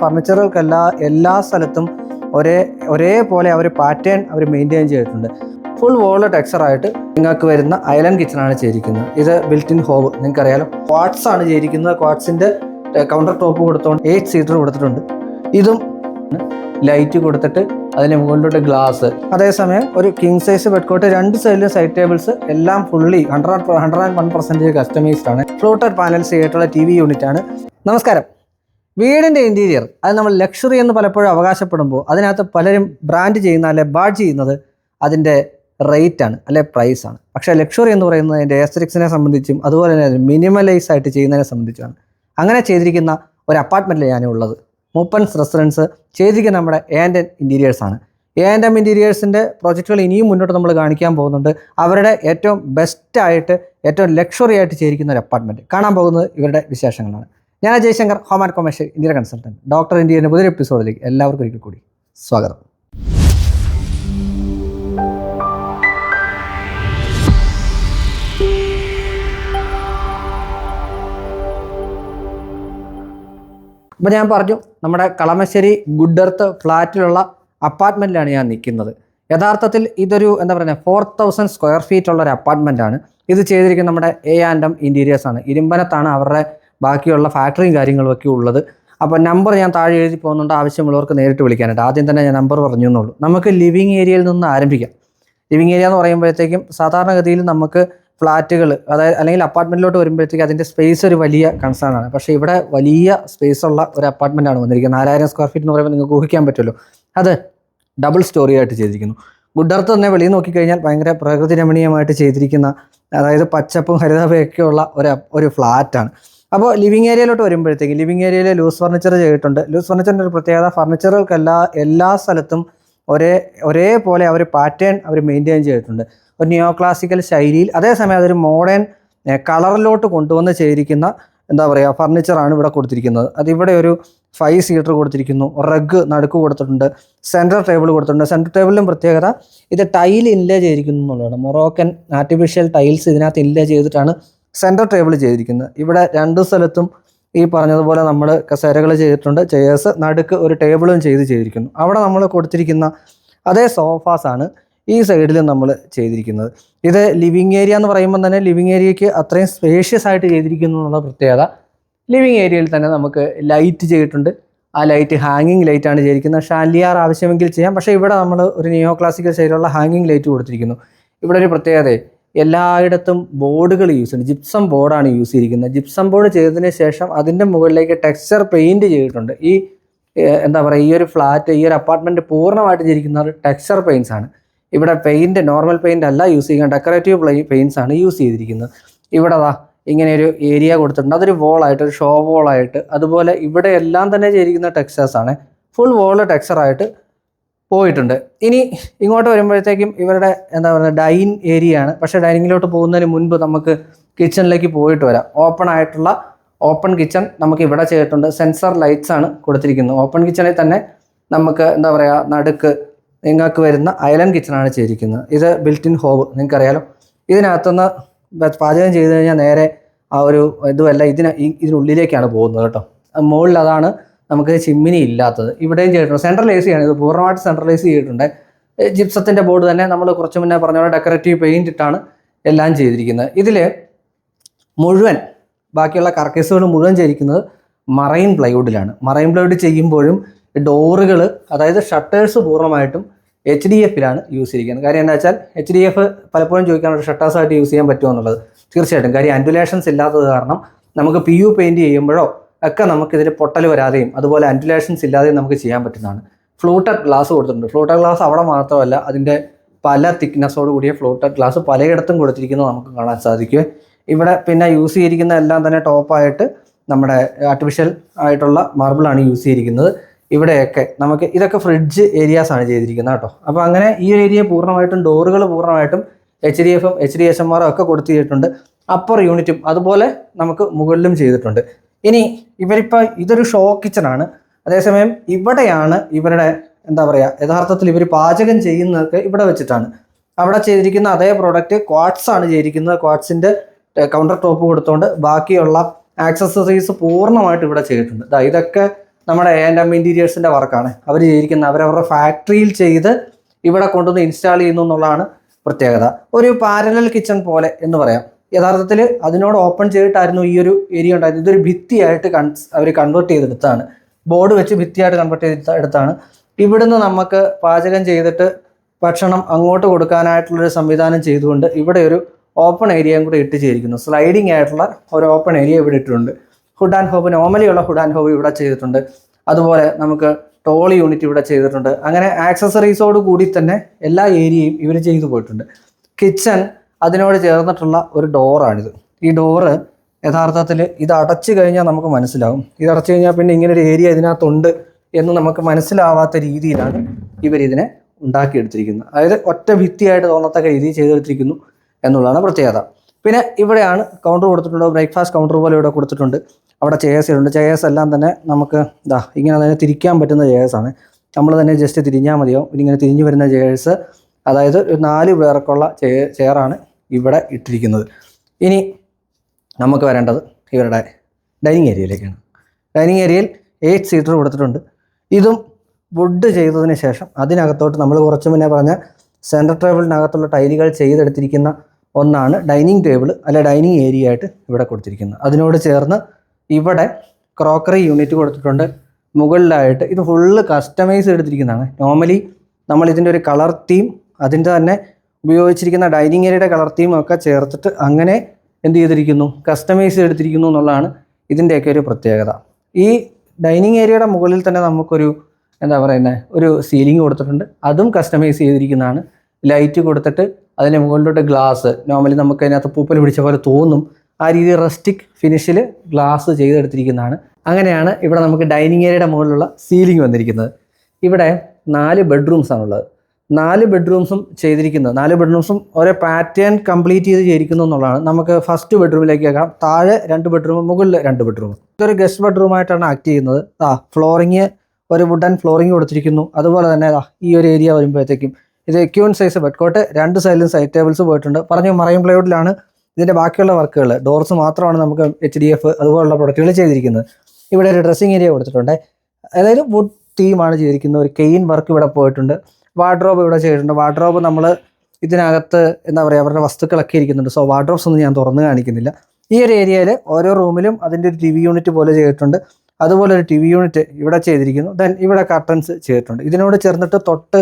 ഫർണിച്ചറുകൾക്ക് എല്ലാ സ്ഥലത്തും ഒരേ ഒരേപോലെ അവർ പാറ്റേൺ അവർ മെയിന്റെയിൻ ചെയ്തിട്ടുണ്ട്. ഫുൾ വോൾ ടെക്സ്ചറായിട്ട് നിങ്ങൾക്ക് വരുന്ന ഐലൻഡ് കിച്ചണാണ് ചെയ്തിരിക്കുന്നത്. ഇത് ബിൽറ്റ് ഇൻ ഹോബ് നിങ്ങൾക്കറിയാലോ. ക്വാട്സ് ആണ് ചെയ്തിരിക്കുന്നത്. ക്വാട്സിന്റെ കൗണ്ടർ ടോപ്പ് കൊടുത്തോണ്ട് എയ്റ്റ് സീറ്റർ കൊടുത്തിട്ടുണ്ട്. ഇതും ലൈറ്റ് കൊടുത്തിട്ട് അതിന് മുകളിലോട്ട് ഗ്ലാസ്. അതേസമയം ഒരു കിങ് സൈസ് ബെഡ്കോട്ട് രണ്ട് സൈഡിലും സൈഡ് ടേബിൾസ് എല്ലാം fully hundred hundred and one percentage customised ആണ്. ഫ്ലോട്ടർ പാനൽസ് ചെയ്തിട്ടുള്ള ടി വി യൂണിറ്റ് ആണ് നമസ്കാരം. വീടിന്റെ ഇന്റീരിയർ അത് നമ്മൾ ലക്ഷറി എന്ന് പലപ്പോഴും അവകാശപ്പെടുമ്പോൾ അതിനകത്ത് പലരും ബ്രാൻഡ് ചെയ്യുന്ന അല്ലെ ബാഡ് ചെയ്യുന്നത് അതിന്റെ റേറ്റ് ആണ് അല്ലെ പ്രൈസ് ആണ്. പക്ഷേ ലക്ഷറി എന്ന് പറയുന്നത് അതിന്റെ എസ്റ്റെറിക്സിനെ സംബന്ധിച്ചും അതുപോലെ തന്നെ മിനിമലൈസ് ആയിട്ട് ചെയ്യുന്നതിനെ സംബന്ധിച്ചുമാണ്. അങ്ങനെ ചെയ്തിരിക്കുന്ന ഒരു അപ്പാർട്ട്മെന്റിൽ ഞാനുള്ളത് മൂപ്പൻസ് റെസിഡൻസ് ചെയ്തിരിക്കുന്ന നമ്മുടെ ഏൻഡൻ ഇന്റീരിയേഴ്സ് ആണ്. എ ആൻഡ് എം ഇന്റീരിയേഴ്സിന്റെ പ്രോജക്റ്റുകൾ ഇനിയും മുന്നോട്ട് നമ്മൾ കാണിക്കാൻ പോകുന്നുണ്ട്. അവരുടെ ഏറ്റവും ബെസ്റ്റായിട്ട് ഏറ്റവും ലക്ഷറി ആയിട്ട് ചെയ്തിരിക്കുന്ന ഒരു അപ്പാർട്ട്മെന്റ് കാണാൻ പോകുന്നത് ഇവരുടെ വിശേഷങ്ങളാണ്. ഞാൻ Jayashankar home and commercial India consultant doctor ഇന്ത്യയുടെ പുതിയൊരു എപ്പിസോഡിലേക്ക് എല്ലാവർക്കും ഒരിക്കൽ കൂടി സ്വാഗതം. അപ്പോൾ ഞാൻ പറഞ്ഞു നമ്മുടെ കളമശ്ശേരി ഗുഡ് എർത്ത് ഫ്ലാറ്റിലുള്ള അപ്പാർട്ട്മെന്റിലാണ് ഞാൻ നിൽക്കുന്നത്. യഥാർത്ഥത്തിൽ ഇതൊരു എന്താ പറയുക ഫോർ തൗസൻഡ് സ്ക്വയർ ഫീറ്റ് ഉള്ള ഒരു അപ്പാർട്ട്മെന്റ് ആണ്. ഇത് ചെയ്തിരിക്കുന്നത് നമ്മുടെ എ ആൻഡ് എം ഇന്റീരിയേഴ്സാണ് ഇരുമ്പനത്താണ് അവരുടെ ബാക്കിയുള്ള ഫാക്ടറിയും കാര്യങ്ങളൊക്കെ ഉള്ളത്. അപ്പോൾ നമ്പർ ഞാൻ താഴെ എഴുതി പോകുന്നുണ്ട്. ആവശ്യമുള്ളവർക്ക് നേരിട്ട് വിളിക്കാനായിട്ട്. ആദ്യം തന്നെ ഞാൻ നമ്പർ പറഞ്ഞു എന്നുള്ളൂ നമുക്ക് ലിവിങ് ഏരിയയിൽ നിന്ന് ആരംഭിക്കാം. ലിവിങ് ഏരിയ എന്ന് പറയുമ്പോഴത്തേക്കും സാധാരണഗതിയിൽ നമുക്ക് ഫ്ലാറ്റുകൾ അതായത് അല്ലെങ്കിൽ അപ്പാർട്ട്മെന്റിലോട്ട് വരുമ്പോഴത്തേക്ക് അതിന്റെ സ്പേസ് ഒരു വലിയ കൺസേൺ ആണ്. പക്ഷേ ഇവിടെ വലിയ സ്പേസ് ഉള്ള ഒരു ആണ് വന്നിരിക്കുന്നത്. നാലായിരം സ്ക്വയർ ഫീറ്റ് എന്ന് പറയുമ്പോൾ നിങ്ങൾക്ക് ഊഹിക്കാൻ പറ്റുമല്ലോ. അത് ഡബിൾ സ്റ്റോറി ആയിട്ട് ചെയ്തിരിക്കുന്നു. ഗുഡർത്ത് തന്നെ വെളിയിൽ നോക്കിക്കഴിഞ്ഞാൽ ഭയങ്കര പ്രകൃതി രമണീയമായിട്ട് ചെയ്തിരിക്കുന്ന അതായത് പച്ചപ്പും ഹരിതാഭയൊക്കെയുള്ള ഒരു ഒരു ഫ്ലാറ്റാണ് അപ്പോൾ ലിവിങ് ഏരിയയിലോട്ട് വരുമ്പോഴത്തേക്ക് ലിവിങ് ഏരിയയിൽ ലൂസ് ഫർണിച്ചർ ചെയ്തിട്ടുണ്ട്. ലൂസ് ഫർണിച്ചറിന്റെ ഒരു പ്രത്യേകത ഫർണിച്ചറുകൾക്ക് എല്ലാ എല്ലാ സ്ഥലത്തും ഒരേ ഒരേപോലെ അവർ പാറ്റേൺ അവർ മെയിന്റെയിൻ ചെയ്തിട്ടുണ്ട്. ഒരു നിയോ ക്ലാസിക്കൽ ശൈലിയിൽ അതേസമയം അതൊരു മോഡേൺ കളറിലോട്ട് കൊണ്ടുവന്ന് ചെയ്തിരിക്കുന്ന എന്താ പറയുക ഫർണിച്ചറാണ് ഇവിടെ കൊടുത്തിരിക്കുന്നത്. അതിവിടെ ഒരു ഫൈവ് സീറ്റർ കൊടുത്തിരിക്കുന്നു. റഗ് നടുക്ക് കൊടുത്തിട്ടുണ്ട്. സെന്റർ ടേബിൾ കൊടുത്തിട്ടുണ്ട്. സെന്റർ ടേബിളിലും പ്രത്യേകത ഇത് ടൈൽ ഇൻലേ ചെയ്തിരിക്കുന്നു എന്നുള്ളതാണ്. മൊറോക്കൻ ആർട്ടിഫിഷ്യൽ ടൈൽസ് ഇതിനകത്ത് ഇൻലേ ചെയ്തിട്ടാണ് സെൻട്രൽ ടേബിൾ ചെയ്തിരിക്കുന്നത് ഇവിടെ രണ്ട് സ്ഥലത്തും ഈ പറഞ്ഞതുപോലെ നമ്മൾ കസേരകൾ ചെയ്തിട്ടുണ്ട്. ചെയേഴ്സ് നടുക്ക് ഒരു ടേബിളും ചെയ്ത് ചെയ്തിരിക്കുന്നു. അവിടെ നമ്മൾ കൊടുത്തിരിക്കുന്ന അതേ സോഫാസാണ് ഈ സൈഡിൽ നമ്മൾ ചെയ്തിരിക്കുന്നത്. ഇത് ലിവിങ് ഏരിയ എന്ന് പറയുമ്പോൾ തന്നെ ലിവിങ് ഏരിയയ്ക്ക് അത്രയും സ്പേഷ്യസ് ആയിട്ട് ചെയ്തിരിക്കുന്നു എന്നുള്ള പ്രത്യേകത. ലിവിങ് ഏരിയയിൽ തന്നെ നമുക്ക് ലൈറ്റ് ചെയ്തിട്ടുണ്ട്. ആ ലൈറ്റ് ഹാങ്ങിങ് ലൈറ്റ് ആണ് ചെയ്തിരിക്കുന്നത്. ഷാലിയാർ ആവശ്യമെങ്കിൽ ചെയ്യാം. പക്ഷേ ഇവിടെ നമ്മൾ ഒരു നിയോ ക്ലാസിക്കൽ ശൈലിയുള്ള ഹാങ്ങിങ് ലൈറ്റ് കൊടുത്തിരിക്കുന്നു. ഇവിടെ ഒരു പ്രത്യേകത എല്ലായിടത്തും ബോർഡുകൾ യൂസ് ചെയ്യുന്നത് ജിപ്സം ബോർഡാണ് യൂസ് ചെയ്തിരിക്കുന്നത്. ജിപ്സം ബോർഡ് ചെയ്തതിന് ശേഷം അതിന്റെ മുകളിലേക്ക് ടെക്സ്ചർ പെയിന്റ് ചെയ്തിട്ടുണ്ട്. ഈ എന്താ പറയുക ഈ ഒരു ഫ്ലാറ്റ് ഈ ഒരു അപ്പാർട്ട്മെന്റ് പൂർണമായിട്ട് ചെയ്തിരിക്കുന്നത് ടെക്സ്ചർ പെയിൻസ് ആണ്. ഇവിടെ പെയിന്റ് നോർമൽ പെയിന്റ് അല്ല യൂസ് ചെയ്യുന്നത്. ഡെക്കറേറ്റീവ് പെയിൻസ് ആണ് യൂസ് ചെയ്തിരിക്കുന്നത്. ഇവിടെ അതാ ഇങ്ങനെ ഒരു ഏരിയ കൊടുത്തിട്ടുണ്ട്. അതൊരു വോളായിട്ട് ഒരു ഷോ വോളായിട്ട് അതുപോലെ ഇവിടെ എല്ലാം തന്നെ ചെയ്തിരിക്കുന്ന ആണ്. ഫുൾ വോൾ ടെക്സ്ചറായിട്ട് പോയിട്ടുണ്ട്. ഇനി ഇങ്ങോട്ട് വരുമ്പോഴത്തേക്കും ഇവരുടെ എന്താ പറയുക ഡൈൻ ഏരിയ ആണ് പക്ഷേ ഡൈനിങ്ങിലോട്ട് പോകുന്നതിന് മുൻപ് നമുക്ക് കിച്ചണിലേക്ക് പോയിട്ട് വരാം. ഓപ്പൺ ആയിട്ടുള്ള ഓപ്പൺ കിച്ചൺ നമുക്ക് ഇവിടെ ചെയ്തിട്ടുണ്ട്. സെൻസർ ലൈറ്റ്സ് ആണ് കൊടുത്തിരിക്കുന്നത്. ഓപ്പൺ കിച്ചണിൽ തന്നെ നമുക്ക് എന്താ പറയുക നടുക്ക് നിങ്ങൾക്ക് വരുന്ന ഐലൻഡ് കിച്ചണാണ് ചെയ്തിരിക്കുന്നത്. ഇത് ബിൽറ്റ് ഇൻ ഹോബ് നിങ്ങൾക്കറിയാലോ. ഇതിനകത്തുനിന്ന് പാചകം ചെയ്ത് കഴിഞ്ഞാൽ നേരെ ആ ഒരു ഇതുമല്ല ഇതിന് ഇതിനുള്ളിലേക്കാണ് പോകുന്നത് കേട്ടോ. മുകളിൽ അതാണ് നമുക്ക് ചിമ്മിനി ഇല്ലാത്തത്. ഇവിടെയും ചെയ്തിട്ടുണ്ട്. സെൻട്രൽ എ സി ആണ് ഇത് പൂർണമായിട്ട് സെൻട്രലൈസ് ചെയ്തിട്ടുണ്ട്. ജിപ്സത്തിന്റെ ബോർഡ് തന്നെ നമ്മൾ കുറച്ച് മുന്നേ പറഞ്ഞ പോലെ ഡെക്കറേറ്റീവ് പെയിന്റ് ഇട്ടാണ് എല്ലാം ചെയ്തിരിക്കുന്നത്. ഇതിൽ മുഴുവൻ ബാക്കിയുള്ള കർക്കേസുകൾ മുഴുവൻ ചെയ്തിരിക്കുന്നത് മറൈൻ പ്ലൈവുഡിലാണ് മറൈൻ പ്ലൈവുഡ് ചെയ്യുമ്പോഴും ഡോറുകൾ അതായത് ഷട്ടേഴ്സ് പൂർണമായിട്ടും എച്ച് ഡി എഫിലാണ് യൂസ് ചെയ്തിരിക്കുന്നത്. കാര്യം എന്താ വെച്ചാൽ എച്ച് ഡി എഫ് പലപ്പോഴും ചോദിക്കാനുള്ള ഷട്ടേഴ്സായിട്ട് യൂസ് ചെയ്യാൻ പറ്റുമോ എന്നുള്ളത്. തീർച്ചയായിട്ടും. കാര്യം ആൻഡുലേഷൻസ് ഇല്ലാത്തത് കാരണം നമുക്ക് പി യു പെയിന്റ് ചെയ്യുമ്പോഴോ ഒക്കെ നമുക്കിതിൽ പൊട്ടൽ വരാതെയും അതുപോലെ ആൻഡുലേഷൻസ് ഇല്ലാതെയും നമുക്ക് ചെയ്യാൻ പറ്റുന്നതാണ്. ഫ്ലൂട്ടഡ് ഗ്ലാസ് കൊടുത്തിട്ടുണ്ട്. ഫ്ലൂട്ടഡ് ഗ്ലാസ് അവിടെ മാത്രമല്ല അതിന്റെ പല തിക്നെസ്സോട് കൂടിയ ഫ്ലൂട്ടഡ് ഗ്ലാസ് പലയിടത്തും കൊടുത്തിരിക്കുന്നത് നമുക്ക് കാണാൻ സാധിക്കും. ഇവിടെ പിന്നെ യൂസ് ചെയ്തിരിക്കുന്ന എല്ലാം തന്നെ ടോപ്പായിട്ട് നമ്മുടെ ആർട്ടിഫിഷ്യൽ ആയിട്ടുള്ള മാർബിളാണ് യൂസ് ചെയ്തിരിക്കുന്നത്. ഇവിടെയൊക്കെ നമുക്ക് ഇതൊക്കെ ഫ്രിഡ്ജ് ഏരിയാസ് ആണ് ചെയ്തിരിക്കുന്നത് കേട്ടോ. അപ്പോൾ അങ്ങനെ ഈ ഒരു ഏരിയ പൂർണമായിട്ടും ഡോറുകൾ പൂർണമായിട്ടും എച്ച് ഡി എഫും എച്ച് ഡി എസ് എം ആറും ഒക്കെ കൊടുത്തിട്ടുണ്ട്. അപ്പർ യൂണിറ്റും അതുപോലെ നമുക്ക് മുകളിലും ചെയ്തിട്ടുണ്ട്. ഇനി ഇവരിപ്പോൾ ഇതൊരു ഷോ കിച്ചണാണ് അതേസമയം ഇവിടെയാണ് ഇവരുടെ എന്താ പറയുക യഥാർത്ഥത്തിൽ ഇവർ പാചകം ചെയ്യുന്നതൊക്കെ ഇവിടെ വെച്ചിട്ടാണ്. അവിടെ ചെയ്തിരിക്കുന്ന അതേ പ്രോഡക്റ്റ് ക്വാട്സ് ആണ് ചെയ്തിരിക്കുന്നത്. ക്വാട്സിന്റെ കൗണ്ടർ ടോപ്പ് കൊടുത്തുകൊണ്ട് ബാക്കിയുള്ള ആക്സസറീസ് പൂർണമായിട്ട് ഇവിടെ ചെയ്തിട്ടുണ്ട്. ഇതാ ഇതൊക്കെ നമ്മുടെ എ ആൻഡ് എം ഇന്റീരിയേഴ്സിന്റെ വർക്കാണ് അവർ ചെയ്തിരിക്കുന്ന അവരവരുടെ ഫാക്ടറിയിൽ ചെയ്ത് ഇവിടെ കൊണ്ടുവന്ന് ഇൻസ്റ്റാൾ ചെയ്യുന്നു എന്നുള്ളതാണ് പ്രത്യേകത. ഒരു പാരലൽ കിച്ചൺ പോലെ എന്ന് പറയാം. യഥാർത്ഥത്തിൽ അതിനോട് ഓപ്പൺ ചെയ്തിട്ടായിരുന്നു ഈ ഒരു ഏരിയ ഉണ്ടായിരുന്നത് ഇതൊരു ഭിത്തിയായിട്ട് അവർ കൺവേർട്ട് ചെയ്തെടുത്താണ് ബോർഡ് വെച്ച് ഭിത്തിയായിട്ട് കൺവേർട്ട് ചെയ്ത് എടുത്താണ്. ഇവിടുന്ന് നമുക്ക് പാചകം ചെയ്തിട്ട് ഭക്ഷണം അങ്ങോട്ട് കൊടുക്കാനായിട്ടുള്ളൊരു സംവിധാനം ചെയ്തുകൊണ്ട് ഇവിടെ ഒരു ഓപ്പൺ ഏരിയയും കൂടി ഇട്ട് ചെയ്തിരിക്കുന്നു സ്ലൈഡിംഗ് ആയിട്ടുള്ള ഒരു ഓപ്പൺ ഏരിയ ഇവിടെ ഇട്ടിട്ടുണ്ട്. ഹുഡ് ആൻഡ് ഹോബ് നോർമലി ഉള്ള ഹുഡ് ആൻഡ് ഹോബ് ഇവിടെ ചെയ്തിട്ടുണ്ട്. അതുപോലെ നമുക്ക് ടോൾ യൂണിറ്റ് ഇവിടെ ചെയ്തിട്ടുണ്ട്. അങ്ങനെ ആക്സസറീസോട് കൂടി തന്നെ എല്ലാ ഏരിയയും ഇവർ ചെയ്തു പോയിട്ടുണ്ട്. കിച്ചൺ അതിനോട് ചേർന്നിട്ടുള്ള ഒരു ഡോറാണിത്. ഈ ഡോറ് യഥാർത്ഥത്തിൽ ഇത് അടച്ചു കഴിഞ്ഞാൽ നമുക്ക് മനസ്സിലാവും. ഇത് അടച്ചു കഴിഞ്ഞാൽ പിന്നെ ഇങ്ങനെ ഒരു ഏരിയ ഇതിനകത്തുണ്ട് എന്ന് നമുക്ക് മനസ്സിലാവാത്ത രീതിയിലാണ് ഇവരിതിനെ ഉണ്ടാക്കിയെടുത്തിരിക്കുന്നത്. അതായത് ഒറ്റ ഭിത്തിയായിട്ട് തോന്നത്തക്ക രീതിയിൽ ചെയ്തെടുത്തിരിക്കുന്നു എന്നുള്ളതാണ് പ്രത്യേകത. പിന്നെ ഇവിടെയാണ് കൗണ്ടർ കൊടുത്തിട്ടുണ്ട്. ബ്രേക്ക്ഫാസ്റ്റ് കൗണ്ടർ പോലെ ഇവിടെ കൊടുത്തിട്ടുണ്ട്. അവിടെ ചെയേഴ്സ് ഉണ്ട് ചെയേഴ്സ് എല്ലാം തന്നെ നമുക്ക് ഇതാ ഇങ്ങനെ തന്നെ തിരിക്കാൻ പറ്റുന്ന ചെയേഴ്സ് ആണ്. നമ്മൾ തന്നെ ജസ്റ്റ് തിരിഞ്ഞാൽ മതിയാവും. ഇങ്ങനെ തിരിഞ്ഞു വരുന്ന ചെയേഴ്സ് അതായത് നാല് പേർക്കുള്ള ചെയർ ചെയറാണ് ഇവിടെ ഇട്ടിരിക്കുന്നത്. ഇനി നമുക്ക് വരേണ്ടത് ഇവരുടെ ഡൈനിങ് ഏരിയയിലേക്കാണ്. ഡൈനിങ് ഏരിയയിൽ എയ്റ്റ് സീറ്റർ കൊടുത്തിട്ടുണ്ട്. ഇതും വുഡ് ചെയ്തതിന് ശേഷം അതിനകത്തോട്ട് നമ്മൾ കുറച്ച് മുന്നേ പറഞ്ഞ സെന്റർ ടേബിളിനകത്തുള്ള ടൈലുകൾ ചെയ്തെടുത്തിരിക്കുന്ന ഒന്നാണ് ഡൈനിങ് ടേബിൾ അല്ലെ ഡൈനിങ് ഏരിയ ആയിട്ട് ഇവിടെ കൊടുത്തിരിക്കുന്നത്. അതിനോട് ചേർന്ന് ഇവിടെ ക്രോക്കറി യൂണിറ്റ് കൊടുത്തിട്ടുണ്ട്. മുകളിലായിട്ട് ഇത് ഫുള്ള് കസ്റ്റമൈസ് ചെയ്തെടുത്തിരിക്കുന്നതാണ് നോർമലി നമ്മൾ ഇതിന്റെ ഒരു കളർ തീം അതിന്റെ തന്നെ ഉപയോഗിച്ചിരിക്കുന്ന ഡൈനിങ് ഏരിയയുടെ കളർ തീം ഒക്കെ ചേർത്തിട്ട് അങ്ങനെ എന്ത് ചെയ്തിരിക്കുന്നു? കസ്റ്റമൈസ് ചെയ്തെടുത്തിരിക്കുന്നു എന്നുള്ളതാണ് ഇതിന്റെയൊക്കെ ഒരു പ്രത്യേകത. ഈ ഡൈനിങ് ഏരിയയുടെ മുകളിൽ തന്നെ നമുക്കൊരു എന്താ പറയുന്നത് ഒരു സീലിംഗ് കൊടുത്തിട്ടുണ്ട്. അതും കസ്റ്റമൈസ് ചെയ്തിരിക്കുന്നതാണ്. ലൈറ്റ് കൊടുത്തിട്ട് അതിന് മുകളിലോട്ട് ഗ്ലാസ് നോർമലി നമുക്ക് അതിനകത്ത് പൂപ്പൽ പിടിച്ച പോലെ തോന്നും. ആ രീതി റെസ്റ്റിക് ഫിനിഷിൽ ഗ്ലാസ് ചെയ്തെടുത്തിരിക്കുന്നതാണ്. അങ്ങനെയാണ് ഇവിടെ നമുക്ക് ഡൈനിങ് ഏരിയയുടെ മുകളിലുള്ള സീലിംഗ് വന്നിരിക്കുന്നത്. ഇവിടെ നാല് ബെഡ്റൂംസ് ആണുള്ളത്. നാല് ബെഡ്റൂംസും ചെയ്തിരിക്കുന്നത്. നാല് ബെഡ്റൂംസും ഒരേ പാറ്റേൺ കംപ്ലീറ്റ് ചെയ്ത് ചെയ്തിരിക്കുന്നു എന്നുള്ളതാണ്. നമുക്ക് ഫസ്റ്റ് ബെഡ്റൂമിലേക്ക് ആക്കാം താഴെ രണ്ട് ബെഡ്റൂം മുകളിൽ രണ്ട് ബെഡ്റൂം ഇതൊരു ഗസ്റ്റ് ബെഡ്റൂം ആയിട്ടാണ് ആക്ട് ചെയ്യുന്നത്. ആ ഫ്ലോറിങ് ഒരു വുഡൻ ഫ്ലോറിങ് കൊടുത്തിരിക്കുന്നു. അതുപോലെ തന്നെ ഈ ഒരു ഏരിയ വരുമ്പോഴത്തേക്കും. ഇത് ക്യൂൺ സൈസ് ബെഡ്കോട്ട് രണ്ട് സൈഡിലും സൈഡ് ടേബിൾസ് പോയിട്ടുണ്ട്. പറഞ്ഞു മറൈൻ പ്ലൈവുഡിലാണ് ഇതിന്റെ ബാക്കിയുള്ള വർക്കുകൾ ഡോർസ് മാത്രമാണ് നമുക്ക് എച്ച് ഡി എഫ് അതുപോലുള്ള പ്രൊഡക്റ്റുകൾ ചെയ്തിരിക്കുന്നത്. ഇവിടെ ഒരു ഡ്രസ്സിങ് ഏരിയ കൊടുത്തിട്ടുണ്ട്. അതായത് വുഡ് തീമാണ് ചെയ്തിരിക്കുന്നത്. ഒരു കെയിൻ വർക്ക് ഇവിടെ പോയിട്ടുണ്ട്. വാർഡ്രോബ് ഇവിടെ ചെയ്തിട്ടുണ്ട്. വാർഡ്രോബ് നമ്മൾ ഇതിനകത്ത് എന്താ പറയുക അവരുടെ വസ്തുക്കളൊക്കെ ഇരിക്കുന്നുണ്ട്. സോ വാർഡ്രോബ്സ് ഒന്നും ഞാൻ തുറന്നു കാണിക്കുന്നില്ല. ഈ ഒരു ഏരിയയിൽ ഓരോ റൂമിലും അതിന്റെ ഒരു ടി വി യൂണിറ്റ് പോലെ ചെയ്തിട്ടുണ്ട്. അതുപോലെ ഒരു ടി വി യൂണിറ്റ് ഇവിടെ ചെയ്തിരിക്കുന്നു. ദെൻ ഇവിടെ കർട്ടൻസ് ചെയ്തിട്ടുണ്ട്. ഇതിനോട് ചേർന്നിട്ട് തൊട്ട്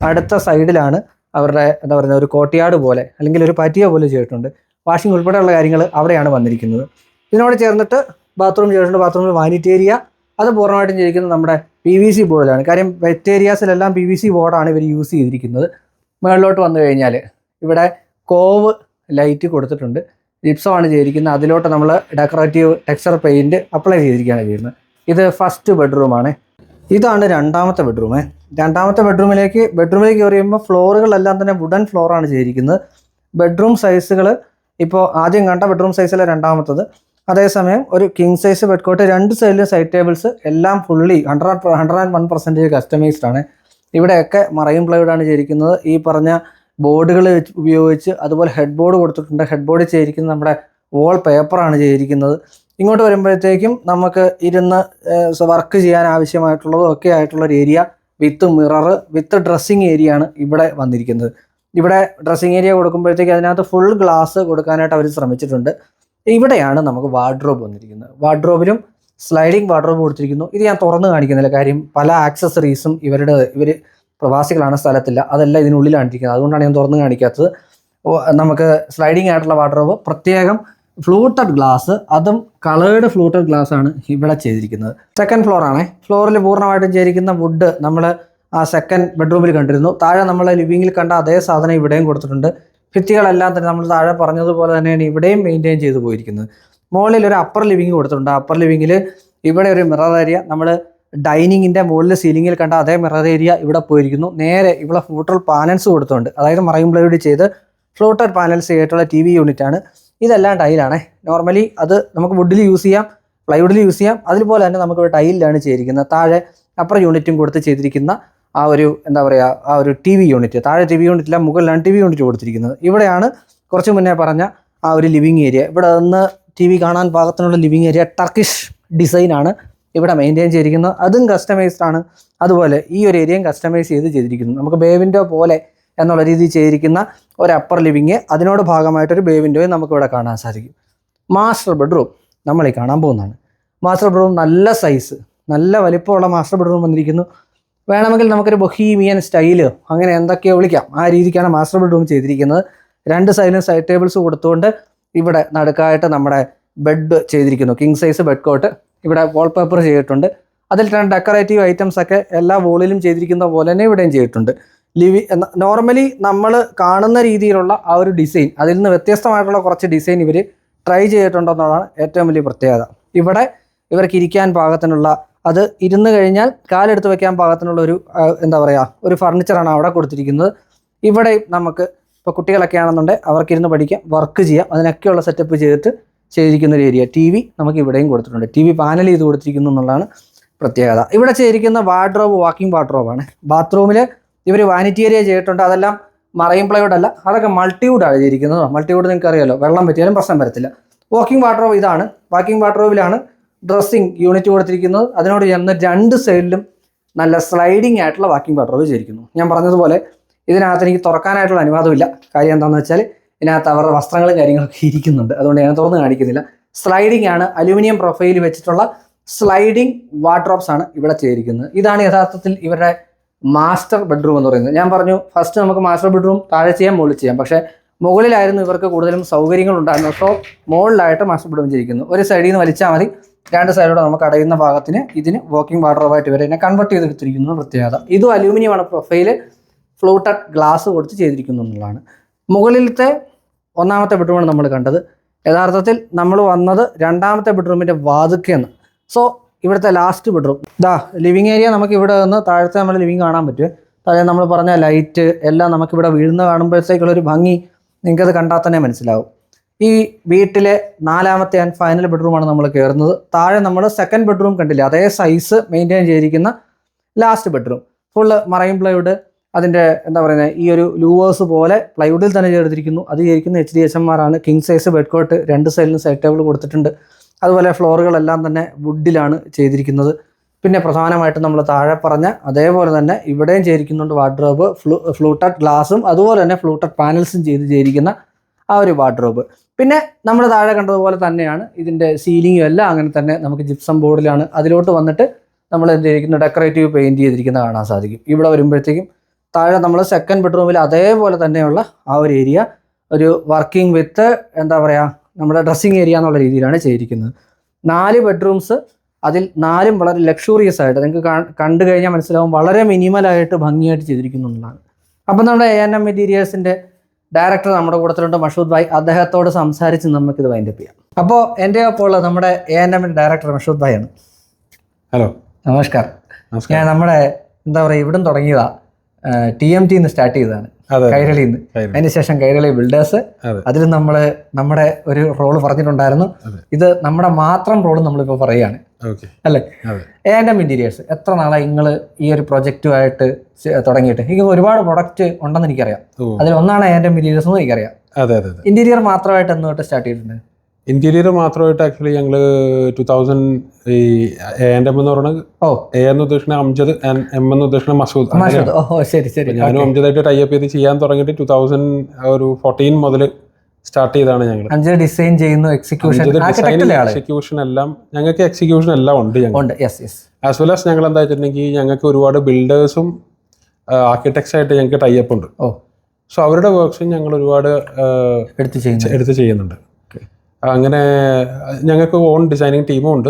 അടുത്ത സൈഡിലാണ് അവരുടെ എന്താ പറയുക ഒരു കോട്ടിയാട് പോലെ അല്ലെങ്കിൽ ഒരു പറ്റിയ പോലെ ചെയ്തിട്ടുണ്ട്. വാഷിംഗ് ഉൾപ്പെടെയുള്ള കാര്യങ്ങൾ അവിടെയാണ് വന്നിരിക്കുന്നത്. ഇതിനോട് ചേർന്നിട്ട് ബാത്റൂം ചെയ്തിട്ടുണ്ട്. ബാത്റൂമിൽ വാനിറ്റി ഏരിയ അത് പൂർണമായിട്ടും ചെയ്തിരിക്കുന്നത് നമ്മുടെ പി വി സി ബോർഡിലാണ് കാര്യം വെറ്റ് ഏരിയാസിലെല്ലാം പി വി സി ബോർഡാണ് ഇവർ യൂസ് ചെയ്തിരിക്കുന്നത്. മുകളിലോട്ട് വന്നു കഴിഞ്ഞാൽ ഇവിടെ കോവ് ലൈറ്റ് കൊടുത്തിട്ടുണ്ട്. ജിപ്സമാണ് ചെയ്തിരിക്കുന്നത്. അതിലോട്ട് നമ്മൾ ഡെക്കറേറ്റീവ് ടെക്സ്ചർ പെയിന്റ് അപ്ലൈ ചെയ്തിരിക്കുകയാണ് ചെയ്യുന്നത്. ഇത് ഫസ്റ്റ് ബെഡ്റൂമാണ് ഇതാണ് രണ്ടാമത്തെ ബെഡ്റൂം രണ്ടാമത്തെ ബെഡ്റൂമിലേക്ക് ബെഡ്റൂമിലേക്ക് കയറിയുമ്പോൾ ഫ്ലോറുകളെല്ലാം തന്നെ വുഡൻ ഫ്ലോറാണ് ചെയ്തിരിക്കുന്നത്. ബെഡ്റൂം സൈസുകൾ ഇപ്പോൾ ആദ്യം കണ്ട ബെഡ്റൂം സൈസിലെ രണ്ടാമത്തത്. അതേസമയം ഒരു കിങ് സൈസ് ബെഡ് കോട്ട് രണ്ട് സൈഡിലും സൈഡ് ടേബിൾസ് എല്ലാം fully hundred hundred and one percentage customised ആണ്. ഇവിടെയൊക്കെ മറൈൻ പ്ലൈവുഡാണ് ചെയ്തിരിക്കുന്നത്. ഈ പറഞ്ഞ ബോർഡുകൾ ഉപയോഗിച്ച് അതുപോലെ ഹെഡ് ബോർഡ് കൊടുത്തിട്ടുണ്ട്. ഹെഡ് ബോർഡ് ചെയ്തിരിക്കുന്നത് നമ്മുടെ വോൾ പേപ്പറാണ് ചെയ്തിരിക്കുന്നത്. ഇങ്ങോട്ട് വരുമ്പോഴത്തേക്കും നമുക്ക് ഇരുന്ന് വർക്ക് ചെയ്യാൻ ആവശ്യമായിട്ടുള്ളതും ഒക്കെ ആയിട്ടുള്ള ഒരു area with mirror with dressing area ആണ് ഇവിടെ വന്നിരിക്കുന്നത്. ഇവിടെ ഡ്രസ്സിങ് ഏരിയ കൊടുക്കുമ്പോഴത്തേക്ക് അതിനകത്ത് ഫുൾ ഗ്ലാസ് കൊടുക്കാനായിട്ട് അവർ ശ്രമിച്ചിട്ടുണ്ട്. ഇവിടെയാണ് നമുക്ക് വാർഡ്രോബ് വന്നിരിക്കുന്നത്. വാർഡ്രോബിലും സ്ലൈഡിംഗ് വാർഡ്രോബ് കൊടുത്തിരിക്കുന്നു. ഇത് ഞാൻ തുറന്ന് കാണിക്കുന്നില്ല കാര്യം പല ആക്സസറീസും ഇവരുടെ ഇവർ പ്രവാസികളാണ് സ്ഥലത്തില്ല. അതെല്ലാം ഇതിനുള്ളിലാണ് ഇരിക്കുന്നത്. അതുകൊണ്ടാണ് ഞാൻ തുറന്ന് കാണിക്കാത്തത്. നമുക്ക് സ്ലൈഡിംഗ് ആയിട്ടുള്ള വാർഡ്രോബ് പ്രത്യേകം ഫ്ലൂട്ടഡ് ഗ്ലാസ് അതും കളേർഡ് ഫ്ലൂട്ടഡ് ഗ്ലാസ് ആണ് ഇവിടെ ചെയ്തിരിക്കുന്നത്. സെക്കൻഡ് ഫ്ലോർ ആണ്. ഫ്ലോറിൽ പൂർണമായിട്ടും ചെയ്തിരിക്കുന്ന വുഡ് നമ്മൾ ആ സെക്കൻഡ് ബെഡ്റൂമിൽ കണ്ടിരുന്നു. താഴെ നമ്മൾ ലിവിങ്ങിൽ കണ്ട അതേ സാധനം ഇവിടെയും കൊടുത്തിട്ടുണ്ട്. ഭിത്തികളെല്ലാം തന്നെ നമ്മൾ താഴെ പറഞ്ഞതുപോലെ തന്നെയാണ് ഇവിടെയും മെയിന്റെയിൻ ചെയ്തു പോയിരിക്കുന്നത്. മുകളിൽ ഒരു അപ്പർ ലിവിങ് കൊടുത്തിട്ടുണ്ട്. അപ്പർ ലിവിങ്ങിൽ ഇവിടെ ഒരു മിറർ ഏരിയ നമ്മൾ ഡൈനിങ്ങിന്റെ മുകളിൽ സീലിങ്ങിൽ കണ്ട അതേ മിറർ ഏരിയ ഇവിടെ പോയിരിക്കുന്നു. നേരെ ഇവിടെ ഫ്ലൂട്ടർ പാനൽസ് കൊടുത്തുണ്ട് അതായത് മറൈൻ പ്ലൈവുഡ് ചെയ്ത് ഫ്ലൂട്ടർ പാനൽസ് ചെയ്തിട്ടുള്ള ടി വി യൂണിറ്റ് ആണ്. ഇതെല്ലാം ടൈലാണ് നോർമലി അത് നമുക്ക് വുഡിൽ യൂസ് ചെയ്യാം പ്ലൈവുഡിൽ യൂസ് ചെയ്യാം. അതുപോലെ തന്നെ നമുക്ക് ടൈലിലാണ് ചെയ്തിരിക്കുന്നത്. താഴെ അപ്പർ യൂണിറ്റും കൊടുത്ത് ചെയ്തിരിക്കുന്ന ആ ഒരു എന്താ പറയുക ആ ഒരു ടി വി യൂണിറ്റ് താഴെ ടി വി യൂണിറ്റില്ല മുകളിലാണ് ടി വി യൂണിറ്റ് കൊടുത്തിരിക്കുന്നത്. ഇവിടെയാണ് കുറച്ച് മുന്നേ പറഞ്ഞ ആ ഒരു ലിവിങ് ഏരിയ. ഇവിടെ നിന്ന് ടി വി കാണാൻ പാകത്തിനുള്ള ലിവിങ് ഏരിയ ടർക്കിഷ് ഡിസൈനാണ് ഇവിടെ മെയിന്റെയിൻ ചെയ്തിരിക്കുന്നത്. അതും കസ്റ്റമൈസ്ഡ് ആണ്. അതുപോലെ ഈ ഒരു ഏരിയയും കസ്റ്റമൈസ് ചെയ്ത് ചെയ്തിരിക്കുന്നു. നമുക്ക് ബേ വിൻഡോ പോലെ എന്നുള്ള രീതിയിൽ ചെയ്തിരിക്കുന്ന ഒരു അപ്പർ ലിവിങ് അതിനോട് ഭാഗമായിട്ടൊരു ബേ വിൻഡോയും നമുക്ക് ഇവിടെ കാണാൻ സാധിക്കും. മാസ്റ്റർ ബെഡ്റൂം നമ്മൾ ഈ കാണാൻ പോകുന്നതാണ്. മാസ്റ്റർ ബെഡ്റൂം നല്ല സൈസ് നല്ല വലിപ്പമുള്ള മാസ്റ്റർ ബെഡ്റൂം വന്നിരിക്കുന്നു. വേണമെങ്കിൽ നമുക്കൊരു ബൊഹീമിയൻ സ്റ്റൈൽ അങ്ങനെ എന്തൊക്കെയോ വിളിക്കാം. ആ രീതിക്കാണ് മാസ്റ്റർ ബെഡ്റൂം ചെയ്തിരിക്കുന്നത്. രണ്ട് സൈഡിലും സൈഡ് ടേബിൾസ് കൊടുത്തുകൊണ്ട് ഇവിടെ നടുക്കായിട്ട് നമ്മുടെ ബെഡ് ചെയ്തിരിക്കുന്നു. കിങ് സൈസ് ബെഡ് കോട്ട് ഇവിടെ വാൾപേപ്പർ ചെയ്തിട്ടുണ്ട്. അതിൽ രണ്ട് ഡെക്കറേറ്റീവ് ഐറ്റംസ് ഒക്കെ എല്ലാ വോളിലും ചെയ്തിരിക്കുന്ന പോലെ തന്നെ ഇവിടെയും ചെയ്തിട്ടുണ്ട്. ലിവി നോർമലി നമ്മൾ കാണുന്ന രീതിയിലുള്ള ആ ഒരു ഡിസൈൻ അതിൽ നിന്ന് വ്യത്യസ്തമായിട്ടുള്ള കുറച്ച് ഡിസൈൻ ഇവർ ട്രൈ ചെയ്തിട്ടുണ്ടെന്നുള്ളതാണ് ഏറ്റവും വലിയ പ്രത്യേകത. ഇവിടെ ഇവർക്ക് ഇരിക്കാൻ പാകത്തിനുള്ള അത് ഇരുന്ന് കഴിഞ്ഞാൽ കാലെടുത്ത് വെക്കാൻ പാകത്തിനുള്ള ഒരു എന്താ പറയുക ഒരു ഫർണിച്ചറാണ് അവിടെ കൊടുത്തിരിക്കുന്നത്. ഇവിടെ നമുക്ക് ഇപ്പോൾ കുട്ടികളൊക്കെ ആണെന്നുണ്ടെങ്കിൽ അവർക്ക് ഇരുന്ന് പഠിക്കാം വർക്ക് ചെയ്യാം അതിനൊക്കെയുള്ള സെറ്റപ്പ് ചെയ്തിട്ട് ചെയ്തിരിക്കുന്ന ഒരു ഏരിയ ടി വി നമുക്ക് ഇവിടെയും കൊടുത്തിട്ടുണ്ട്. ടി വി പാനൽ ചെയ്ത് കൊടുത്തിരിക്കുന്നു എന്നുള്ളതാണ് പ്രത്യേകത. ഇവിടെ ചെയ്തിരിക്കുന്ന വാർഡ്രോബ് വാക്കിംഗ് വാർഡ്രോബാണ് ബാത്റൂമിൽ ഇവർ വാനിറ്റി ഏരിയ ചെയ്തിട്ടുണ്ട്. അതെല്ലാം മറൈൻ പ്ലൈവുഡ് അല്ല. അതൊക്കെ മൾട്ടിവുഡാണ് ചെയ്തിരിക്കുന്നത്. മൾട്ടിവുഡ് നിങ്ങൾക്ക് അറിയാമല്ലോ വെള്ളം പറ്റിയാലും പ്രശ്നം വരത്തില്ല. വാക്കിംഗ് വാർഡ്രോബ് ഇതാണ്. വാക്കിംഗ് വാർഡ്രോബിലാണ് ഡ്രസ്സിങ് യൂണിറ്റ് കൊടുത്തിരിക്കുന്നത്. അതിനോട് ചേർന്ന് രണ്ട് സൈഡിലും നല്ല സ്ലൈഡിംഗ് ആയിട്ടുള്ള വാക്കിംഗ് പാട്ടർ വെച്ചിരിക്കുന്നു ഞാൻ പറഞ്ഞതുപോലെ ഇതിനകത്ത് എനിക്ക് തുറക്കാനായിട്ടുള്ള അനുവാദമില്ല. കാര്യം എന്താണെന്ന് വെച്ചാൽ ഇതിനകത്ത് അവരുടെ വസ്ത്രങ്ങളും കാര്യങ്ങളൊക്കെ ഇരിക്കുന്നുണ്ട്. അതുകൊണ്ട് ഞാൻ തുറന്ന് കാണിക്കുന്നില്ല. സ്ലൈഡിംഗ് ആണ്. അലുമിനിയം പ്രൊഫൈൽ വെച്ചിട്ടുള്ള സ്ലൈഡിംഗ് വാർഡ്രോബ്സ് ആണ് ഇവിടെ ചെയ്തിരിക്കുന്നത്. ഇതാണ് യഥാർത്ഥത്തിൽ ഇവരുടെ മാസ്റ്റർ ബെഡ്റൂം എന്ന് പറയുന്നത്. ഞാൻ പറഞ്ഞു ഫസ്റ്റ് നമുക്ക് മാസ്റ്റർ ബെഡ്റൂം താഴെ ചെയ്യാം മുകളിൽ ചെയ്യാം. പക്ഷേ മുകളിലായിരുന്നു ഇവർക്ക് കൂടുതലും സൗകര്യങ്ങൾ ഉണ്ടായിരുന്നത്. സോ മുകളിലായിട്ട് മാസ്റ്റർ ബെഡ്റൂം ചെയ്തിരിക്കുന്നു. ഒരു സൈഡിൽ നിന്ന് വലിച്ചാൽ മതി. രണ്ട് സൈഡിലൂടെ നമുക്ക് അടയുന്ന ഭാഗത്തിന് ഇതിന് വോക്കിംഗ് ഇവരെ ഇതിനെ കൺവെർട്ട് ചെയ്തെടുത്തിരിക്കുന്നു പ്രത്യേകത ഇതും അലൂമിനിയമാണ് പ്രൊഫൈൽ ഫ്ലൂട്ടഡ് ഗ്ലാസ് കൊടുത്ത് ചെയ്തിരിക്കുന്നു എന്നുള്ളതാണ്. മുകളിലത്തെ ഒന്നാമത്തെ ബെഡ്റൂമാണ് നമ്മൾ കണ്ടത്. യഥാർത്ഥത്തിൽ നമ്മൾ വന്നത് രണ്ടാമത്തെ ബെഡ്റൂമിന്റെ വാതുക്കെന്ന് സോ ഇവിടുത്തെ ലാസ്റ്റ് ബെഡ്റൂം ഇതാ ലിവിങ് ഏരിയ നമുക്ക് ഇവിടെ നിന്ന് താഴത്തെ നമ്മൾ ലിവിങ് കാണാൻ പറ്റും. താഴെ നമ്മൾ പറഞ്ഞ ലൈറ്റ് എല്ലാം നമുക്കിവിടെ വീഴുന്ന കാണുമ്പോഴത്തേക്കുള്ളൊരു ഭംഗി നിങ്ങൾക്കത് കണ്ടാൽ തന്നെ മനസ്സിലാവും. ഈ വീട്ടിലെ നാലാമത്തെ ആൻഡ് ഫൈനൽ ബെഡ്റൂമാണ് നമ്മൾ കയറുന്നത് താഴെ നമ്മൾ സെക്കൻഡ് ബെഡ്റൂം കണ്ടില്ല അതേ സൈസ് മെയിന്റെയിൻ ചെയ്തിരിക്കുന്ന last bedroom full marine plywood അതിന്റെ എന്താ പറയുന്നത് ഈ ഒരു ലൂവേഴ്സ് പോലെ പ്ലൈവുഡിൽ തന്നെ ചേർത്തിരിക്കുന്നു അത് ചേരിക്കുന്ന H D H M king size bed cot രണ്ട് സൈഡിലും സൈഡ് ടേബിൾ കൊടുത്തിട്ടുണ്ട്. അതുപോലെ ഫ്ലോറുകളെല്ലാം തന്നെ വുഡിലാണ് ചെയ്തിരിക്കുന്നത്. പിന്നെ പ്രധാനമായിട്ടും നമ്മൾ താഴെ പറഞ്ഞ അതേപോലെ തന്നെ ഇവിടെയും ചേരിക്കുന്നുണ്ട് വാർഡ്രോബ് ഫ്ലൂ ഫ്ലൂട്ടഡ് ഗ്ലാസും അതുപോലെ തന്നെ ഫ്ലൂട്ടഡ് പാനൽസും ചെയ്ത് ചേരിക്കുന്ന ആ ഒരു വാർഡ്രോബ് പിന്നെ നമ്മൾ താഴെ കണ്ടതുപോലെ തന്നെയാണ് ഇതിന്റെ സീലിംഗും എല്ലാം അങ്ങനെ തന്നെ നമുക്ക് ജിപ്സം ബോർഡിലാണ് അതിലോട്ട് വന്നിട്ട് നമ്മൾ എന്ത് ചെയ്തിരിക്കുന്നു? ഡെക്കറേറ്റീവ് പെയിന്റ് ചെയ്തിരിക്കുന്നത് കാണാൻ സാധിക്കും. ഇവിടെ വരുമ്പോഴത്തേക്കും താഴെ നമ്മൾ സെക്കൻഡ് ബെഡ്റൂമിൽ അതേപോലെ തന്നെയുള്ള ആ ഒരു ഏരിയ ഒരു വർക്കിംഗ് വിത്ത് എന്താ പറയുക നമ്മുടെ ഡ്രസ്സിങ് ഏരിയ എന്നുള്ള രീതിയിലാണ് ചെയ്തിരിക്കുന്നത്. നാല് ബെഡ്റൂംസ് അതിൽ നാലും വളരെ ലക്ഷൂറിയസ് ആയിട്ട് നിങ്ങൾക്ക് കണ്ടു കഴിഞ്ഞാൽ മനസ്സിലാവും വളരെ മിനിമലായിട്ട് ഭംഗിയായിട്ട് ചെയ്തിരിക്കുന്നു എന്നുള്ളതാണ്. അപ്പം നമ്മുടെ എ എൻ എം മെറ്റീരിയൽസിന്റെ ഡയറക്ടർ നമ്മുടെ കൂട്ടത്തിലുണ്ട് മഷൂദ് ഭായ്. അദ്ദേഹത്തോട് സംസാരിച്ച് നമുക്കിത് വൈൻഡപ്പ് ചെയ്യാം. അപ്പോൾ എന്റെ ഒപ്പം നമ്മുടെ എ എൻ എമ്മിന്റെ ഡയറക്ടർ മഷൂദ് ഭായ് ആണ് ഹലോ നമസ്കാരം. നമസ്കാരം. ഞാൻ നമ്മുടെ എന്താ പറയുക ഇവിടും തുടങ്ങിയതാ. ടി എം ടിന്ന് സ്റ്റാർട്ട് ചെയ്തതാണ്. അതെ കൈരളിയിൽ നിന്ന് കൈരളി. അതിനുശേഷം കൈരളി ബിൽഡേഴ്സ് അതെ. അതിൽ നമ്മൾ നമ്മുടെ ഒരു റോൾ പറഞ്ഞിട്ടുണ്ടായിരുന്നു. ഇത് നമ്മുടെ മാത്രം റോൾ നമ്മളിപ്പോൾ പറയുകയാണ്. അല്ലേ? ആൻഡ് എം ഇന്റീരിയേഴ്സ് എത്ര നാളായി നിങ്ങൾ ഈ ഒരു പ്രൊജക്റ്റുമായിട്ട് തുടങ്ങിയിട്ട്? എനിക്ക് ഒരുപാട് പ്രൊഡക്റ്റ് ഉണ്ടെന്ന് എനിക്കറിയാം. അതിൽ ഒന്നാണ് ആൻഡ് എം ഇന്റീരിയേഴ്സ് എന്ന് എനിക്കറിയാം. ഇന്റീരിയർ മാത്രമായിട്ട് എന്ന് തൊട്ട് സ്റ്റാർട്ട് ചെയ്തിട്ടുണ്ട്? ഇന്റീരിയർ മാത്രമായിട്ട് ആക്ച്വലി ഞങ്ങൾ ടു തൗസൻഡ് ഈ എ എന്റെ എം എന്ന് പറയുന്നത് ഓ. എ എന്ന് ഉദ്ദേശിക്കുന്ന അംജദ് ആൻഡ് എം എന്ന് ഉദ്ദേശിക്കുന്ന മസൂദ്. ഓ ശരി ശരി. ഞാനും അംജദായിട്ട് ടൈപ്പ് ചെയ്ത് ചെയ്യാൻ തുടങ്ങിയിട്ട് ടു തൗസൻഡ് ഒരു ഫോർട്ടീൻ മുതൽ സ്റ്റാർട്ട് ചെയ്താണ് ഞങ്ങൾ അഞ്ച് ഡിസൈൻ ചെയ്യുന്നു എക്സിക്യൂഷൻ എക്സിക്യൂഷൻ എല്ലാം ഞങ്ങൾക്ക് എക്സിക്യൂഷൻ എല്ലാം ഉണ്ട് ഉണ്ട്. Yes yes as well as ഞങ്ങൾ എന്താ വെച്ചിട്ടുണ്ടെങ്കിൽ ഞങ്ങൾക്ക് ഒരുപാട് ബിൽഡേഴ്സും ആർക്കിടെക്ട്സ് ആയിട്ട് ഞങ്ങൾക്ക് ടൈപ്പ് ഉണ്ട്. ഓ. സോ അവരുടെ വർക്ക്സും ഞങ്ങൾ ഒരുപാട് എടുത്ത് ചെയ്യുന്നു എടുത്ത് ചെയ്യുന്നുണ്ട്. അങ്ങനെ ഞങ്ങൾക്ക് ഓൺ ഡിസൈനിങ് ടീമും ഉണ്ട്.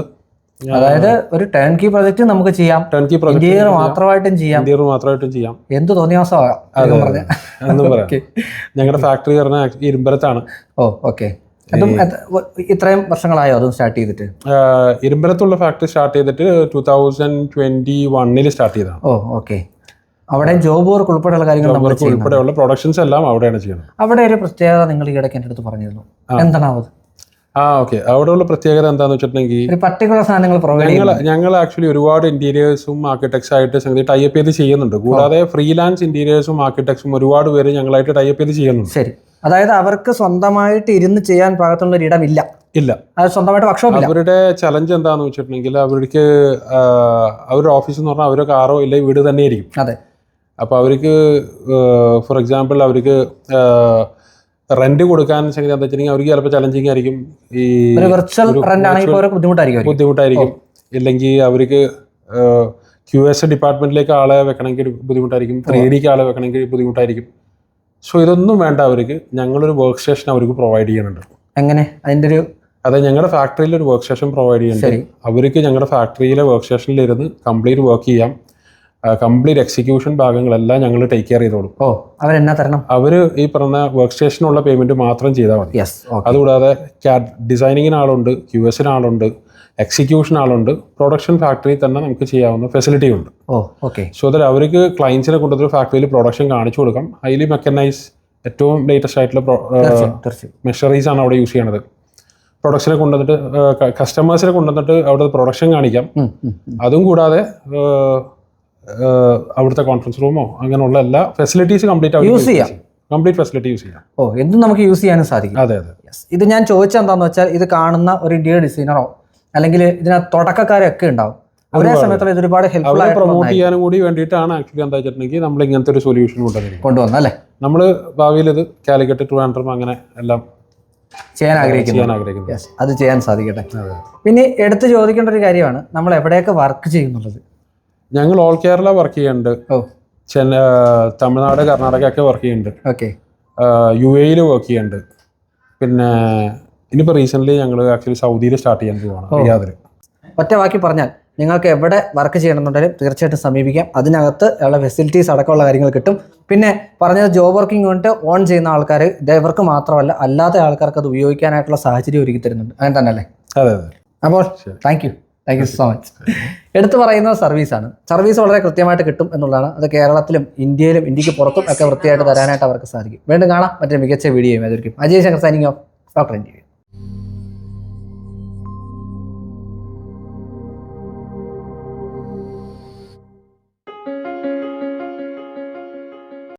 അതായത് ഒരു ടേൺ കീ പ്രോജക്റ്റ് നമുക്ക് ചെയ്യാം. ടേൺ കീ പ്രൊജക്ട് മാത്രമായിട്ടും ചെയ്യാം. ഇന്റീരിയർ മാത്രമായിട്ടും ചെയ്യാം. എന്ത് തോന്നിയ എന്നും പറയാം. ഞങ്ങളുടെ ഫാക്ടറി പറഞ്ഞ ഇരുമ്പലത്താണ്. ഓ ഓക്കെ അതും ഇത്രയും വർഷങ്ങളായോ അതും സ്റ്റാർട്ട് ചെയ്തിട്ട്? ഇരുമ്പലത്തുള്ള ഫാക്ടറി സ്റ്റാർട്ട് ചെയ്തിട്ട് ടൂ തൗസൻഡ് ട്വന്റി വണ്ണിൽ സ്റ്റാർട്ട് ചെയ്തതാണ്. ഓ ഓക്കെ അവിടെ ജോബ് വർക്ക് ഉൾപ്പെടെയുള്ള കാര്യങ്ങൾ നമ്മൾ ഉൾപ്പെടെയുള്ള പ്രൊഡക്ഷൻസ് എല്ലാം അവിടെയാണ് ചെയ്യുന്നത്. അവിടെ ഒരു പ്രത്യേകത നിങ്ങൾ ഈ ഇടയ്ക്ക് എന്റെ അടുത്ത് പറഞ്ഞിരുന്നു. എന്താണ് അത്? ആ ഓക്കെ. അവിടെയുള്ള പ്രത്യേകത എന്താന്ന് വെച്ചിട്ടുണ്ടെങ്കിൽ ഒരു പർട്ടിക്കുലർ സാധനങ്ങൾ പ്രൊവൈഡ് ഞങ്ങൾ ഞങ്ങൾ ആക്ച്വലി ഒരുപാട് ഇന്റീരിയേഴ്സും ആർക്കിടെക്ട്സ് ആയിട്ട് സംഗതി ടൈപ്പ് ചെയ്ത് ചെയ്യുന്നുണ്ട്. കൂടാതെ ഫ്രീലാൻസ് ഇന്റീരിയേഴ്സും ആർക്കിടെക്ട്സും ഒരുപാട് പേര് ഞങ്ങളായിട്ട് ടൈപ്പ് ചെയ്ത് ചെയ്യുന്നുണ്ട്. ശരി. അതായത് അവർക്ക് സ്വന്തമായിട്ട് ഇരുന്ന് ചെയ്യാൻ പാകത്തുള്ള ഒരു ഇടമില്ല. ഇല്ല. സ്വന്തമായിട്ട് വർക്ക്ഷോപ്പ് അവരുടെ ചലഞ്ച് എന്താന്ന് വെച്ചിട്ടുണ്ടെങ്കിൽ അവർക്ക് അവരുടെ ഓഫീസ് എന്ന് പറഞ്ഞാൽ അവരുടെ കാറോ ഇല്ല വീട് തന്നെ ആയിരിക്കും. അതെ. അപ്പോൾ അവർക്ക് ഫോർ എക്സാമ്പിൾ അവർക്ക് റെന്റ് കൊടുക്കാൻ സംഗതി എന്താ വെച്ചിട്ടുണ്ടെങ്കിൽ അവർക്ക് ചിലപ്പോൾ ചലഞ്ചിങ് ആയിരിക്കും ഈ വെർച്വൽ റെന്റ് ആണെങ്കിൽ ബുദ്ധിമുട്ടായിരിക്കും ബുദ്ധിമുട്ടായിരിക്കും. ഇല്ലെങ്കിൽ അവർക്ക് ക്യു എസ് ഡിപ്പാർട്ട്മെന്റിലേക്ക് ആളെ വെക്കണമെങ്കിൽ ബുദ്ധിമുട്ടായിരിക്കും. ത്രീ ഡിക്ക് ആളെ വെക്കണമെങ്കിൽ ബുദ്ധിമുട്ടായിരിക്കും. സോ ഇതൊന്നും വേണ്ട അവർക്ക്. ഞങ്ങളൊരു വർക്ക് സ്റ്റേഷൻ അവർക്ക് പ്രൊവൈഡ് ചെയ്യുന്നുണ്ട്. എങ്ങനെ? അതിന്റെ ഒരു അതെ ഞങ്ങളുടെ ഫാക്ടറിയിൽ ഒരു വർക്ക് സ്റ്റേഷൻ പ്രൊവൈഡ്. ചെയ്യുന്നുണ്ട് അവർക്ക് ഞങ്ങളുടെ ഫാക്ടറിയിലെ വർക്ക് സ്റ്റേഷനിൽ ഇരുന്ന് കംപ്ലീറ്റ് വർക്ക് ചെയ്യാം. കംപ്ലീറ്റ് എക്സിക്യൂഷൻ ഭാഗങ്ങളെല്ലാം ഞങ്ങൾ ടേക്ക് കെയർ ചെയ്തോളും. ഓ അവരെന്നാ തരണം? അവർ ഈ പറഞ്ഞ വർക്ക് സ്റ്റേഷനുള്ള പേയ്മെന്റ് മാത്രം ചെയ്താൽ മതി. അതുകൂടാതെ ഡിസൈനിങ്ങിന് ആളുണ്ട് ക്യു എസിന് ആളുണ്ട് എക്സിക്യൂഷൻ ആളുണ്ട് പ്രൊഡക്ഷൻ ഫാക്ടറി തന്നെ നമുക്ക് ചെയ്യാവുന്ന ഫെസിലിറ്റി ഉണ്ട്. ഓ ഓക്കെ സോ ദാറ്റ് അവർക്ക് ക്ലയൻസിനെ കൊണ്ടുവന്നൊരു ഫാക്ടറിയിൽ പ്രൊഡക്ഷൻ കാണിച്ചു കൊടുക്കാം. ഹൈലി മെക്കനൈസ് ഏറ്റവും ലേറ്റസ്റ്റ് ആയിട്ടുള്ള മെഷറീസ് ആണ് അവിടെ യൂസ് ചെയ്യണത്. പ്രൊഡക്ഷനെ കൊണ്ടുവന്നിട്ട് കസ്റ്റമേഴ്സിനെ കൊണ്ടുവന്നിട്ട് അവിടെ പ്രൊഡക്ഷൻ കാണിക്കാം. അതും കൂടാതെ അവിടുത്തെ കോൺഫറൻസ് റൂമോ അങ്ങനെയുള്ള എല്ലാ ഫെസിലിറ്റീസ് കംപ്ലീറ്റ് യൂസ് ചെയ്യാം. കംപ്ലീറ്റ് ഫെസിലിറ്റി യൂസ് ചെയ്യാം. ഓ എന്തും നമുക്ക് യൂസ് ചെയ്യാനും സാധിക്കും. അതെ അതെ. ഇത് ഞാൻ ചോദിച്ചത് വെച്ചാൽ ഇത് കാണുന്ന ഒരു ഇന്ത്യ ഡിസൈനറോ അല്ലെങ്കിൽ ഇതിനകത്ത് തുടക്കക്കാരൊക്കെ ഉണ്ടാവും. ഒരേ സമയത്തുള്ള ഇത് ഒരുപാട് ഹെൽപ്ഫുൾ ആയിട്ട് പ്രൊമോട്ട് ചെയ്യാനും കൂടി വേണ്ടിയിട്ടാണ് ആക്ച്വലി എന്താ വെച്ചിട്ടുണ്ടെങ്കിൽ നമ്മൾ ഇങ്ങനത്തെ ഒരു സൊല്യൂഷൻ കൊണ്ടുവന്നിരിക്കുന്നത് കൊണ്ടുവന്ന അല്ലേ? നമ്മൾ ഭാവിയിൽ ഇത് കാലിക്കറ്റ് ട്രിവാൻഡ്രം അങ്ങനെ എല്ലാം ചെയ്യാൻ ആഗ്രഹിക്കുന്നു. അത് ചെയ്യാൻ സാധിക്കട്ടെ. പിന്നെ എടുത്ത് ചോദിക്കേണ്ട ഒരു കാര്യമാണ് നമ്മൾ എവിടെയൊക്കെ വർക്ക് ചെയ്യുന്നുള്ളത്? ഞങ്ങൾ ഓൾ കേരള വർക്ക് ചെയ്യുന്നുണ്ട്. ഓ. ചെന്ന തമിഴ്നാട് കർണാടക ഒക്കെ വർക്ക് ചെയ്യുന്നുണ്ട്. ഓക്കെ. യു എയിൽ വർക്ക് ചെയ്യുന്നുണ്ട്. പിന്നെ ഇനിയിപ്പോൾ റീസെന്റ്ലി ഞങ്ങൾ ആക്ച്വലി സൗദിയിൽ സ്റ്റാർട്ട് ചെയ്യാൻ പോവാണ് റിയാദിൽ ഒറ്റ വാക്കി പറഞ്ഞാൽ നിങ്ങൾക്ക് എവിടെ വർക്ക് ചെയ്യണമെന്നുണ്ടെങ്കിലും തീർച്ചയായിട്ടും സമീപിക്കാം. അതിനകത്ത് ഉള്ള ഫെസിലിറ്റീസ് അടക്കമുള്ള കാര്യങ്ങൾ കിട്ടും. പിന്നെ പറഞ്ഞത് ജോബ് വർക്കിംഗ് കൊണ്ട് ഓൺ ചെയ്യുന്ന ആൾക്കാർ ഇവർക്ക് മാത്രമല്ല അല്ലാത്ത ആൾക്കാർക്ക് അത് ഉപയോഗിക്കാനായിട്ടുള്ള സാഹചര്യം ഒരുക്കി തരുന്നുണ്ട്. അങ്ങനെ തന്നെ അല്ലേ അതെ അതെ. അപ്പോൾ thank you thank you so much എടുത്തു പറയുന്നത് സർവീസാണ് സർവീസ് വളരെ കൃത്യമായിട്ട് കിട്ടും എന്നുള്ളതാണ്. അത് കേരളത്തിലും ഇന്ത്യയിലും ഇന്ത്യയ്ക്ക് പുറത്തും ഒക്കെ വൃത്തിയായിട്ട് തരാനായിട്ട് അവർക്ക് സാധിക്കും. വീണ്ടും കാണാം. മറ്റേ മികച്ച വീഡിയോയും അതൊരിക്കും Ajay Shankar signing off doctor India